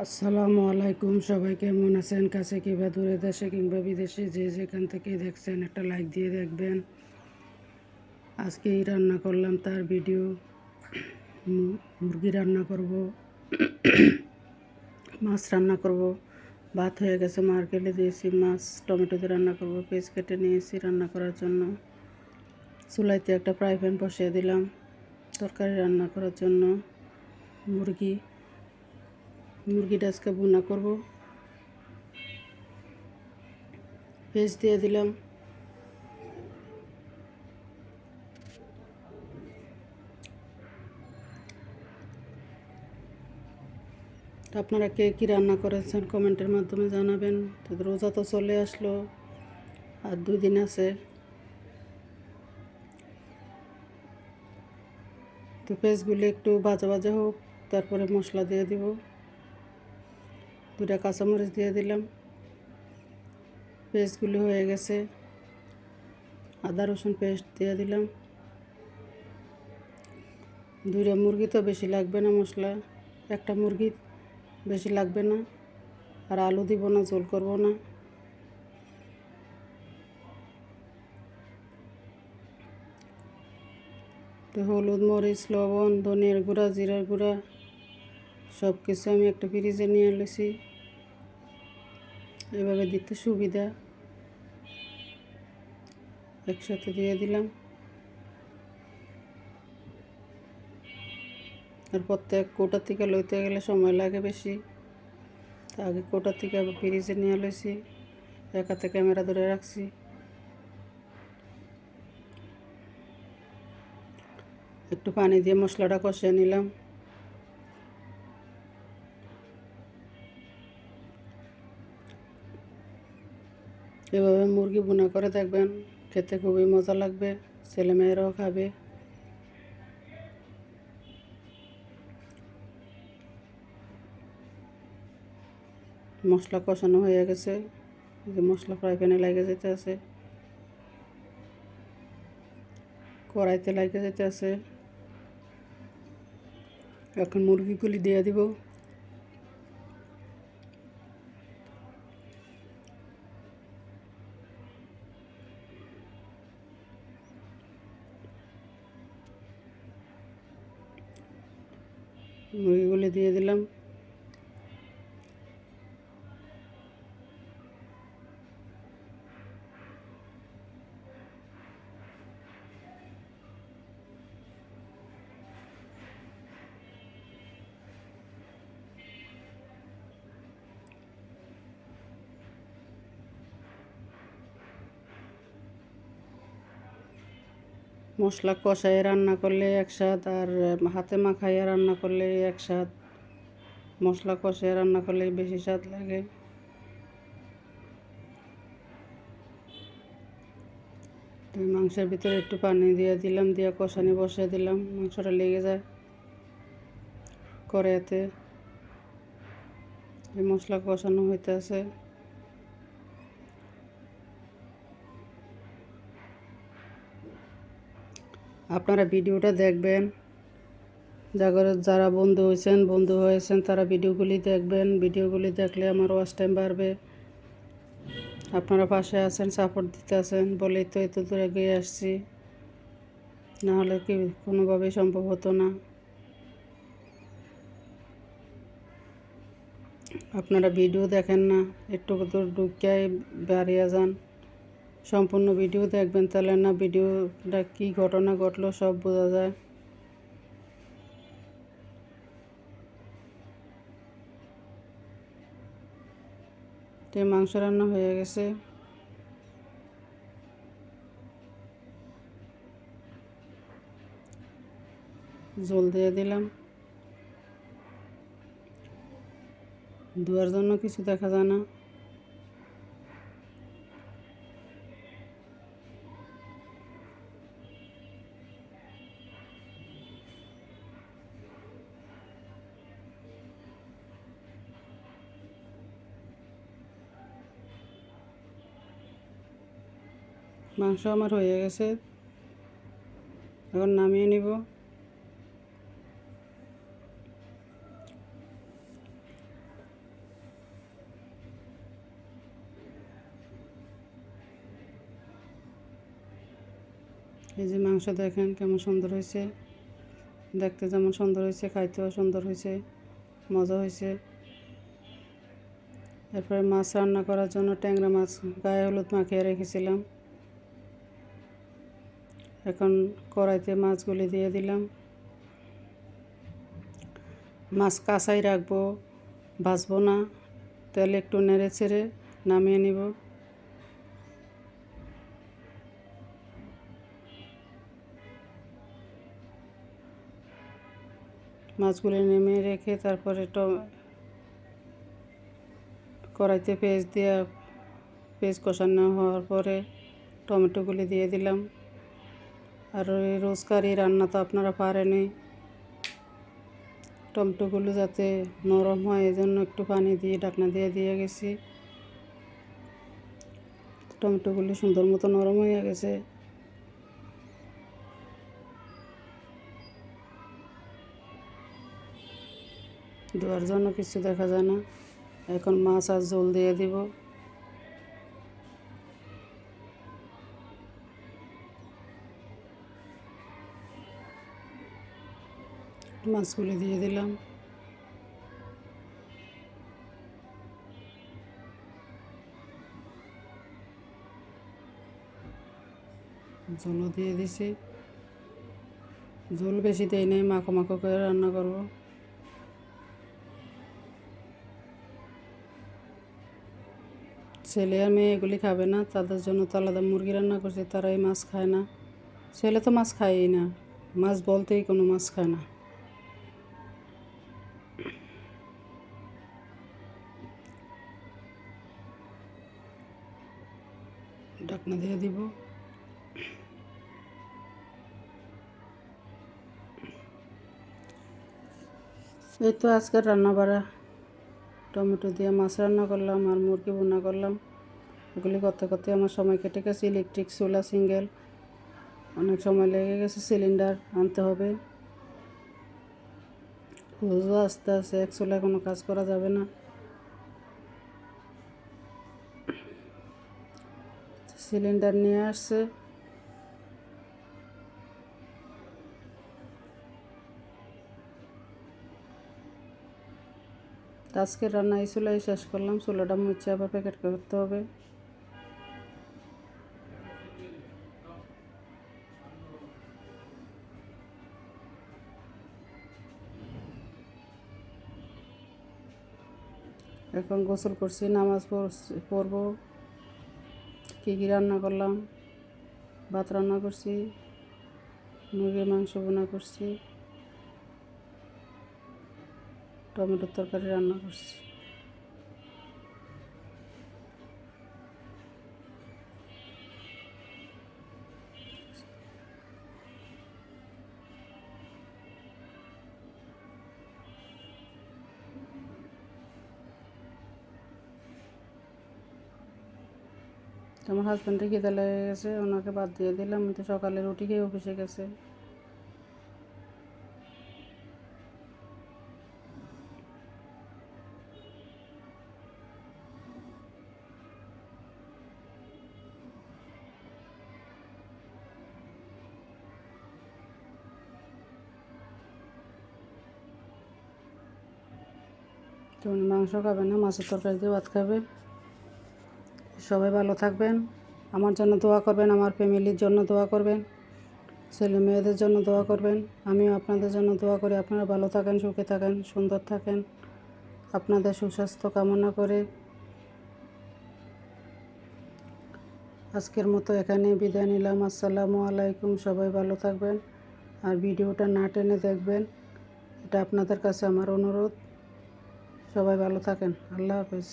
আসসালামু আলাইকুম। সবাই কেমন আছেন? কাছে কিংবা দূরে দেশে কিংবা বিদেশে যে যেখান থেকে দেখছেন, একটা লাইক দিয়ে দেখবেন। আজকেই রান্না করলাম তার ভিডিও। মুরগি রান্না করব। মাছ রান্না করব। ভাত হয়ে গেছে মার্কেটে দিয়েছি মাছ, টমেটো দিয়ে রান্না করব। পেঁয়াজ কেটে নিয়েছি রান্না করার জন্য। চুলাইতে একটা ফ্রাই প্যান বসিয়ে দিলাম। তরকারি রান্না করার জন্য। মুরগি মুরগিটা আজকে ভুনা করব। পেস্ট দিয়ে দিলাম। আপনারা কে কী রান্না করেছেন কমেন্টের মাধ্যমে জানাবেন। তো রোজা তো চলে আসলো, আর দুই দিন আছে। তো পেঁয়াজগুলি একটু ভাজা ভাজা হোক, তারপরে মশলা দিয়ে দিব। দুটা কাঁচামরিচ দিয়ে দিলাম। পেস্টগুলি হয়ে গেছে। আদা, রসুন পেস্ট দিয়ে দিলাম। দুইটা মুরগি তো বেশি লাগবে না মশলা। একটা মুরগি বেশি লাগবে না। আর আলু দিব না, ঝোল করব না। তো হলুদ, মরিচ, লবণ, ধনিয়ার গুঁড়া, জিরার গুঁড়া সব কিছু আমি একটা ফ্রিজে নিয়ে এলেছি এভাবে দিতে সুবিধা। একসাথে দিয়ে দিলাম। আর প্রত্যেক কোটা থেকে লইতে গেলে সময় লাগে বেশি। তা আগে কোটা থেকে ফ্রিজে নিয়ে লইছি, এক হাতে ক্যামেরা ধরে রাখছি। একটু পানি দিয়ে মশলাটা কষিয়ে নিলাম। এভাবে মুরগি ভুনা করে দেখবেন, খেতে খুবই মজা লাগবে ছেলেমেয়েরাও খাবে। মশলা কষানো হয়ে গেছে যে মশলা ফ্রাই প্যানে লাগে যেতে আছে। কড়াইতে লাগে যেতে আছে। এখন মুরগিগুলি দিয়ে দিব। মুরগিগুলি দিয়ে দিলাম। মশলা কষায় রান্না করলে একসাথ, আর হাতে মাখাইয়া রান্না করলে একসাথ। মশলা কষায় রান্না করলে বেশি স্বাদ লাগে। মাংসের ভিতরে একটু পানি দিয়ে দিলাম, দিয়ে কষানি বসিয়ে দিলাম, মাংসটা লেগে যায় কড়াইতে। এই মশলা কষানো হইতে আছে আপনারা ভিডিওটা দেখবেন। যাগর যারা বন্ধু হয়েছেন বন্ধু হয়েছেন, তারা ভিডিওগুলি দেখবেন। ভিডিওগুলি দেখলে আমার ওয়াচ টাইম বাড়বে। আপনারা পাশে আছেন সাপোর্ট দিতে আছেন বলেই তো এত দূরে গিয়ে আসছি। নাহলে কি কোনোভাবেই সম্ভব হতো না। আপনারা ভিডিও দেখেন না, একটু দূর ঢুকিয়াই বাড়িয়ে যান। সম্পূর্ণ ভিডিও দেখবেন, তাহলে না ভিডিওটা কী ঘটনা ঘটলো সব বোঝা যায়। তো মাংস রান্না হয়ে গেছে। জল দিয়ে দিলাম। ধোয়ার জন্য কিছু দেখা যায় না। মাংস আমার হয়ে গেছে। এখন নামিয়ে নিব। এই যে মাংস দেখেন কেমন সুন্দর হয়েছে। দেখতে যেমন সুন্দর হয়েছে, খাইতেও সুন্দর হয়েছে, মজা হয়েছে। এরপরে মাছ রান্না করার জন্য ট্যাংরা মাছ, গায়ে হলুদ মাখিয়ে রেখেছিলাম। এখন কড়াইতে মাছগুলি দিয়ে দিলাম। মাছ কাঁচাই রাখব, ভাজবো না, তেল একটু নেড়ে ছেড়ে নামিয়ে নিব। মাছগুলি নেমে রেখে তারপরে কড়াইতে পেঁয়াজ দিয়ে পেঁয়াজ কষানো হওয়ার পরে টমেটোগুলি দিয়ে দিলাম। আর ওই রোজকারি রান্না তো আপনারা পারেনি টমেটোগুলো যাতে নরম হয়, এজন্য একটু পানি দিয়ে ডাকনা দিয়ে দিয়ে গেছি। টমেটোগুলি সুন্দর মতো নরম হয়ে গেছে। দেওয়ার জন্য কিছু দেখা যায় না। এখন মাছ আর জল দিয়ে দিব। মাছগুলি দিয়ে দিলাম। জলও দিয়ে দিছি। জল বেশি দেয় নাই, মাখো মাখো করে রান্না করব। ছেলে আর মেয়ে এগুলি খাবে না, তাদের জন্য তো আলাদা মুরগি রান্না করছে তারা এই মাছ খায় না। ছেলে তো মাছ খায়ই না, মাছ বলতেই কোনো মাছ খায় না। ঢাকনা দিয়ে দিব। এই তো আজকের রান্না বাড়া টমেটো দিয়ে মাছ রান্না করলাম আর মুরগি বোনা করলাম। এগুলি করতে করতে আমার সময় কেটে গেছে। ইলেকট্রিক চুলা সিঙ্গেল। অনেক সময় লেগে গেছে। সিলিন্ডার আনতে হবে। হুজও আস্তে আস্তে। এক চুলায় কোনো কাজ করা যাবে না। সিলিন্ডার নিয়ে আসছে। আজকে রান্না এই চুলাই শেষ করলাম। চুলাটা মুছে আবার প্যাকেট করতে হবে। এখন গোসল করছি, নামাজ পড়ছি, পড়ব। কী কী রান্না করলাম? ভাত রান্না করছি, মুরগির মাংস বোনা করছি, টমেটোর তরকারি রান্না করছি। আমার হাজব্যান্ডের খিদে লেগে গেছে, ওনাকে বাদ দিয়ে দিলাম তো সকালে রুটি খেয়ে অফিসে গেছে। তো মাংস খাবে না, মাছের তরকারি দিয়ে ভাত খাবে। সবাই ভালো থাকবেন। আমার জন্য দোয়া করবেন, আমার ফ্যামিলির জন্য দোয়া করবেন, ছেলে মেয়েদের জন্য দোয়া করবেন। আমিও আপনাদের জন্য দোয়া করি। আপনারা ভালো থাকেন, সুখে থাকেন, সুন্দর থাকেন। আপনাদের সুস্বাস্থ্য কামনা করে আজকের মতো এখানে বিদায় নিলাম। আসসালামু আলাইকুম, সবাই ভালো থাকবেন। আর ভিডিওটা না টেনে দেখবেন, এটা আপনাদের কাছে আমার অনুরোধ। সবাই ভালো থাকেন। আল্লাহ হাফেজ।